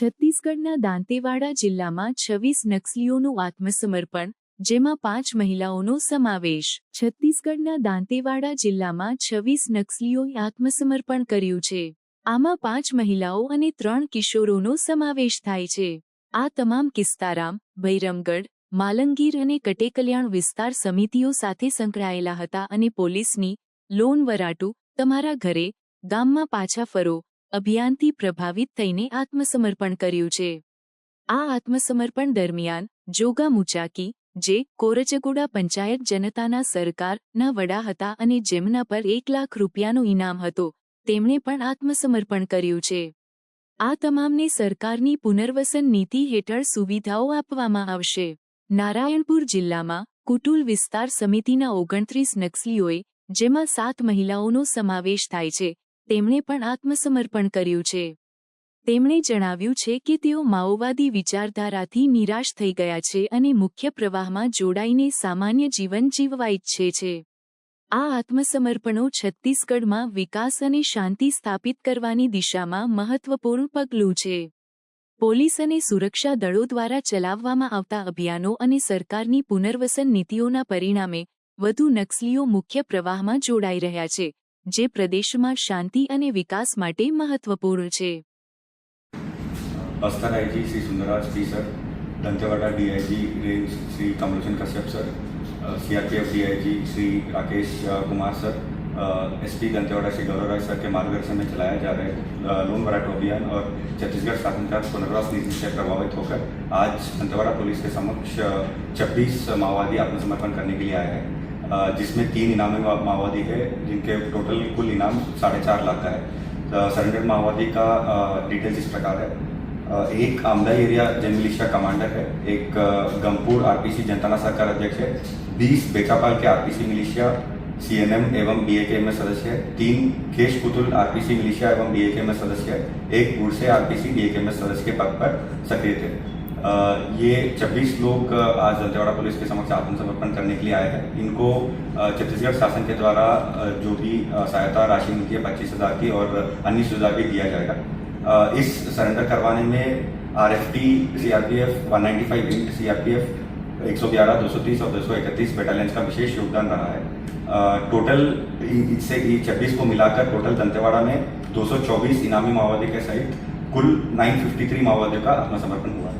છત્તીસગઢના દાંતેવાડા જિલ્લામાં છવ્વીસ નક્સલીઓનું આત્મસમર્પણ, જેમાં પાંચ મહિલાઓનો સમાવેશ. છત્તીસગઢના દાંતેવાડા જિલ્લામાં છવ્વીસ નક્સલીઓએ આત્મસમર્પણ કર્યું છે. આમાં પાંચ મહિલાઓ અને ત્રણ કિશોરોનો સમાવેશ થાય છે. આ તમામ કિસ્તારામ, ભૈરમગઢ, માલંગીર અને કટેકલ્યાણ વિસ્તાર સમિતિઓ સાથે સંકળાયેલા હતા અને પોલીસની, લોન વરાટુ, તમારા ઘરે, ગામમાં પાછા ફરો અભિયાનથી પ્રભાવિત થઈને આત્મસમર્પણ કર્યું છે. આ આત્મસમર્પણ દરમિયાન જોગા મુચાકી, જે કોરચગુડા પંચાયત જનતાના સરકારના વડા હતા અને જેમના પર એક લાખ રૂપિયાનું ઇનામ હતો, તેમણે પણ આત્મસમર્પણ કર્યું છે. આ તમામને સરકારની પુનર્વસન નીતિ હેઠળ સુવિધાઓ આપવામાં આવશે. નારાયણપુર જિલ્લામાં કુટુલ વિસ્તાર સમિતિના ઓગણત્રીસ નક્સલીઓએ, જેમાં સાત મહિલાઓનો સમાવેશ થાય છે તેમણે પણ આત્મસમર્પણ કર્યું છે. તેમણે જણાવ્યું છે કે તેઓ માઓવાદી વિચારધારાથી નિરાશ થઈ ગયા છે અને મુખ્ય પ્રવાહમાં જોડાઈને સામાન્ય જીવન જીવવા ઈચ્છે છે. આ આત્મસમર્પણો છત્તીસગઢમાં વિકાસ અને શાંતિ સ્થાપિત કરવાની દિશામાં મહત્વપૂર્ણ પગલું છે. પોલીસ અને સુરક્ષા દળો દ્વારા ચલાવવામાં આવતા અભિયાનો અને સરકારની પુનર્વસન નીતિઓના પરિણામે વધુ નક્સલીઓ મુખ્ય પ્રવાહમાં જોડાઈ રહ્યા છે. જે પ્રદેશમાં શાંતિ અને વિકાસ માટે મહત્વપૂર્ણ છે Bastar IG Shri Sundarraj T sir Dantewada DIG range Shri Kamlochan Kashyap sir CRPF DIG Shri Rakesh अ, Kumar sir SP Dantewada Shri Gaurav Rai sir के मार्गदर्शन में चलाया जा रहा है लोन वराटो अभियान और छत्तीसगढ़ शासन का पुनर्वास नीति से प्रभावित होकर आज दंतेवाड़ा पुलिस के समक्ष छब्बीस माओवादी आत्मसमर्पण करने के लिए आए हैं अ, जिसमें तीन इनामी माओवादी है जिनके टोटल कुल इनाम साढ़े चार लाख का है। सरेंडर माओवादी का डिटेल्स इस प्रकार है। एक आमदा एरिया जन मिलिशिया कमांडर है, एक गमपुर आरपीसी जनताना सरकार अध्यक्ष है, बीस बेकापाल के आरपीसी मिलिशिया सीएनएम एवं बीएकेएमएस सदस्य है, तीन केश पुतुल आरपीसी मिलिशिया एवं बीएकेएमएस सदस्य है, एक गुड़से आरपीसी डीएकेएमएस सदस्य के पद पर सक्रिय थे। ये 26 लोग आज दंतेवाड़ा पुलिस के समक्ष आत्मसमर्पण करने के लिए आए हैं, इनको छत्तीसगढ़ शासन के द्वारा जो भी सहायता राशि मिलती है, पच्चीस हज़ार की और अन्य सुविधा भी दिया जाएगा। इस सरेंडर करवाने में R F T C R P F one ninety five C R P F एक सौ ग्यारह, दो सौ तीस और दो सौ इकतीस बटालियंस का विशेष योगदान रहा है। टोटल इससे छब्बीस को मिलाकर टोटल दंतेवाड़ा में 224 इनामी माओवादी के सहित कुल 953 माओवादियों का आत्मसमर्पण हुआ।